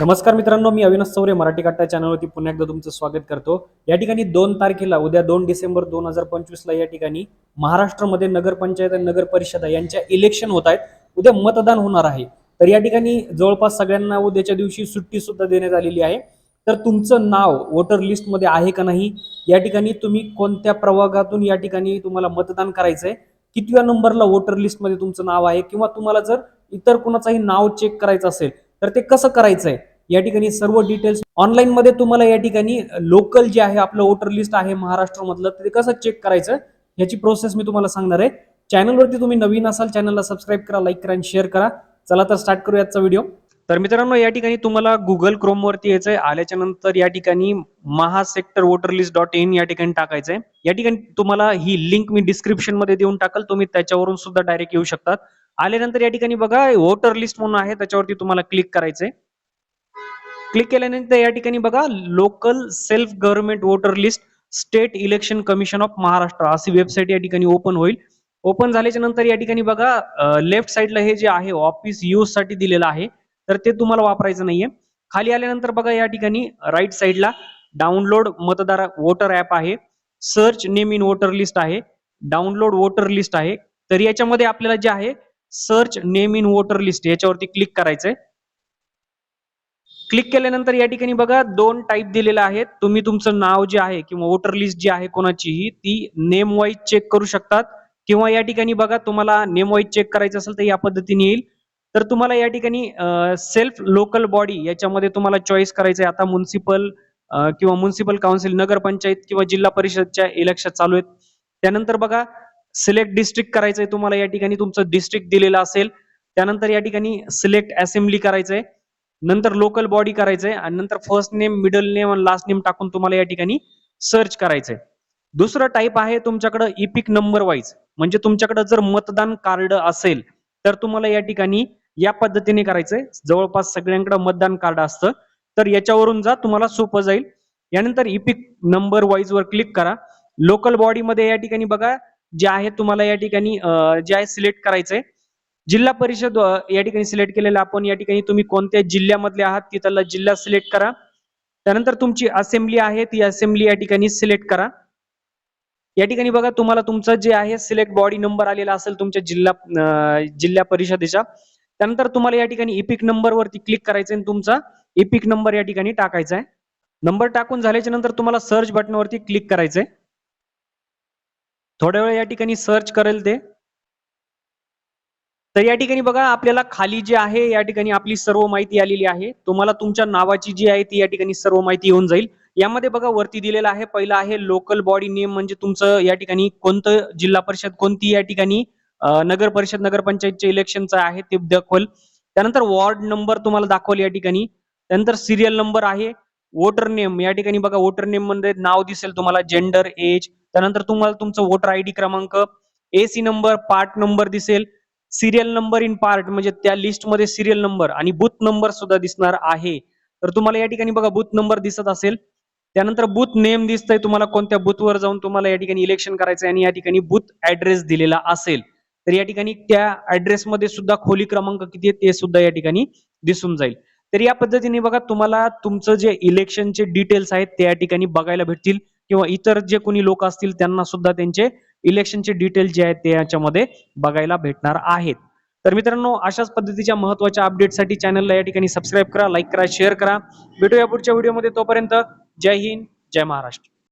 नमस्कार मित्रांनो मी अविनाश चौरे मराठी कट्टा चॅनलवरती पुन्हा एकदा तुमचं स्वागत करतो. या ठिकाणी दोन तारखेला उद्या दोन डिसेंबर दोन हजार पंचवीसला या ठिकाणी महाराष्ट्रामध्ये नगरपंचायत आणि नगर परिषदा यांच्या इलेक्शन होत आहेत. उद्या मतदान होणार आहे. तर या ठिकाणी जवळपास सगळ्यांना उद्याच्या दिवशी सुट्टी सुद्धा देण्यात आलेली आहे. तर तुमचं नाव वोटर लिस्टमध्ये आहे का नाही या ठिकाणी तुम्ही कोणत्या प्रभागातून या ठिकाणी तुम्हाला मतदान करायचं आहे कितव्या नंबरला वोटर लिस्टमध्ये तुमचं नाव आहे किंवा तुम्हाला जर इतर कुणाचाही नाव चेक करायचं असेल तर ते कसं करायचंय? या ठिकाणी सर्व डिटेल्स ऑनलाईन मध्ये तुम्हाला या ठिकाणी लोकल जे आहे आपलं वोटर लिस्ट आहे महाराष्ट्रामधलं ते कसं चेक करायचं? याची प्रोसेस मी तुम्हाला सांगणार आहे. चॅनलवरती तुम्ही नवीन असाल चॅनलला सबस्क्राईब करा लाईक करा आणि शेअर करा. चला तर स्टार्ट करू याचा व्हिडिओ तर मित्रांनो या ठिकाणी तुम्हाला गुगल क्रोम वरती यायचंय. आल्याच्यानंतर या ठिकाणी महा sector voter list dot in या ठिकाणी टाकायचंय. या ठिकाणी तुम्हाला ही लिंक मी डिस्क्रिप्शनमध्ये देऊन टाकल. तुम्ही त्याच्यावरून सुद्धा डायरेक्ट येऊ शकतात. आल्यानंतर या ठिकाणी बघा वोटर लिस्ट म्हणून आहे त्याच्यावरती तुम्हाला क्लिक करायचंय. क्लिक केल्यानंतर या ठिकाणी बघा local self government voter list state election commission of Maharashtra अशी वेबसाईट या ठिकाणी ओपन होईल. ओपन झाल्याच्यानंतर या ठिकाणी बघा लेफ्ट साईडला हे जे आहे ऑफिस यूजसाठी दिलेलं आहे तर ते तुम्हाला वापरायचं नाहीये. खाली आल्यानंतर बघा या ठिकाणी राईट साईडला डाउनलोड मतदार वोटर ऍप आहे. Search name in voter list आहे. डाउनलोड वोटर लिस्ट आहे. तर याच्यामध्ये आपल्याला जे आहे search name in voter list याच्यावरती क्लिक करायचंय. क्लिक केल्यानंतर या ठिकाणी बघा दोन टाईप दिलेले आहेत. तुम्ही तुमचं नाव जे आहे किंवा वोटर लिस्ट जी आहे कोणाचीही ती नेम वाईज चेक करू शकतात. किंवा या ठिकाणी बघा तुम्हाला नेम वाईज चेक करायचं असेल तर या पद्धतीने येईल. तर तुम्हाला या ठिकाणी सेल्फ लोकल बॉडी याच्यामध्ये तुम्हाला चॉईस करायचं आहे आता म्युन्सिपल किंवा म्युन्सिपल काउन्सिल नगरपंचायत किंवा जिल्हा परिषदच्या इलेक्शन चालू आहेत. त्यानंतर बघा सिलेक्ट डिस्ट्रिक्ट करायचंय तुम्हाला या ठिकाणी. तुमचं डिस्ट्रिक्ट दिलेलं असेल. त्यानंतर या ठिकाणी सिलेक्ट असेंब्ली करायचंय. नंतर लोकल बॉडी करायचंय. आणि नंतर फर्स्ट नेम मिडल नेम आणि लास्ट नेम टाकून तुम्हाला या ठिकाणी सर्च करायचंय. दुसरं टाईप आहे तुमच्याकडं इपिक नंबर वाईज म्हणजे तुमच्याकडे जर मतदान कार्ड असेल तर तुम्हाला या ठिकाणी या पद्धतीने करायचंय. जवळपास सगळ्यांकडे मतदान कार्ड असतं. तर याच्यावरून जा तुम्हाला सोपं जाईल. यानंतर इपिक नंबर वाईज वर क्लिक करा. लोकल बॉडीमध्ये या ठिकाणी बघा जे आहे तुम्हाला या ठिकाणी जे आहे सिलेक्ट करायचंय. जिल्हा परिषद या ठिकाणी सिलेक्ट केलेलं आपण या ठिकाणी तुम्ही कोणत्या जिल्ह्यामधले आहात तिथला जिल्हा सिलेक्ट करा. त्यानंतर तुमची असेंब्ली आहे ती असेंब्ली या ठिकाणी सिलेक्ट करा. या ठिकाणी बघा तुम्हाला तुमचं जे आहे सिलेक्ट बॉडी नंबर आलेला असेल तुमच्या जिल्हा जिल्हा परिषदेच्या त्यानंतर तुम्हाला या ठिकाणी इपिक नंबर वरती क्लिक करायचं आणि तुमचा इपिक नंबर या ठिकाणी टाकायचा आहे नंबर टाकून झाल्याच्यानंतर तुम्हाला सर्च बटनवरती क्लिक करायचंय. थोड्या वेळ या ठिकाणी सर्च करेल ते. तर या ठिकाणी बघा आपल्याला खाली जे आहे या ठिकाणी आपली सर्व माहिती आलेली आहे. तुम्हाला तुमच्या नावाची जी आहे ती या ठिकाणी सर्व माहिती येऊन जाईल. यामध्ये बघा वरती दिलेलं आहे पहिलं आहे लोकल बॉडी नेम म्हणजे तुमचं या ठिकाणी कोणतं जिल्हा परिषद कोणती या ठिकाणी नगर परिषद नगरपंचायतच्या इलेक्शनचं आहे ते दाखवल. त्यानंतर वॉर्ड नंबर तुम्हाला दाखवल या ठिकाणी. त्यानंतर सिरियल नंबर आहे. वोटर नेम या ठिकाणी बघा वोटर नेममध्ये नाव दिसेल तुम्हाला जेंडर एज त्यानंतर तुम्हाला तुमचं वोटर आयडी क्रमांक एसी नंबर पार्ट नंबर दिसेल. सिरियल नंबर इन पार्ट म्हणजे त्या लिस्टमध्ये सिरियल नंबर आणि बुथ नंबर सुद्धा दिसणार आहे. तर तुम्हाला या ठिकाणी बघा बुथ नंबर दिसत असेल. त्यानंतर बुथ नेम दिसतंय तुम्हाला कोणत्या बुथवर जाऊन तुम्हाला या ठिकाणी इलेक्शन करायचं आणि या ठिकाणी बुथ ऍड्रेस दिलेला असेल. तर या ठिकाणी त्या ऍड्रेसमध्ये सुद्धा खोली क्रमांक किती आहे ते सुद्धा या ठिकाणी दिसून जाईल. तर या पद्धतीने बघा तुम्हाला तुमचं जे इलेक्शनचे डिटेल्स आहेत ते या ठिकाणी बघायला भेटतील. किंवा इतर जे कोणी लोक असतील त्यांना सुद्धा त्यांचे इलेक्शनचे डिटेल जे आहेत ते याच्यामध्ये बघायला भेटणार आहेत. तर मित्रांनो अशाच पद्धतीच्या महत्त्वाच्या अपडेटसाठी चॅनलला या ठिकाणी सबस्क्राईब करा लाईक करा शेअर करा. भेटूया पुढच्या व्हिडिओमध्ये तोपर्यंत जय हिंद जय महाराष्ट्र.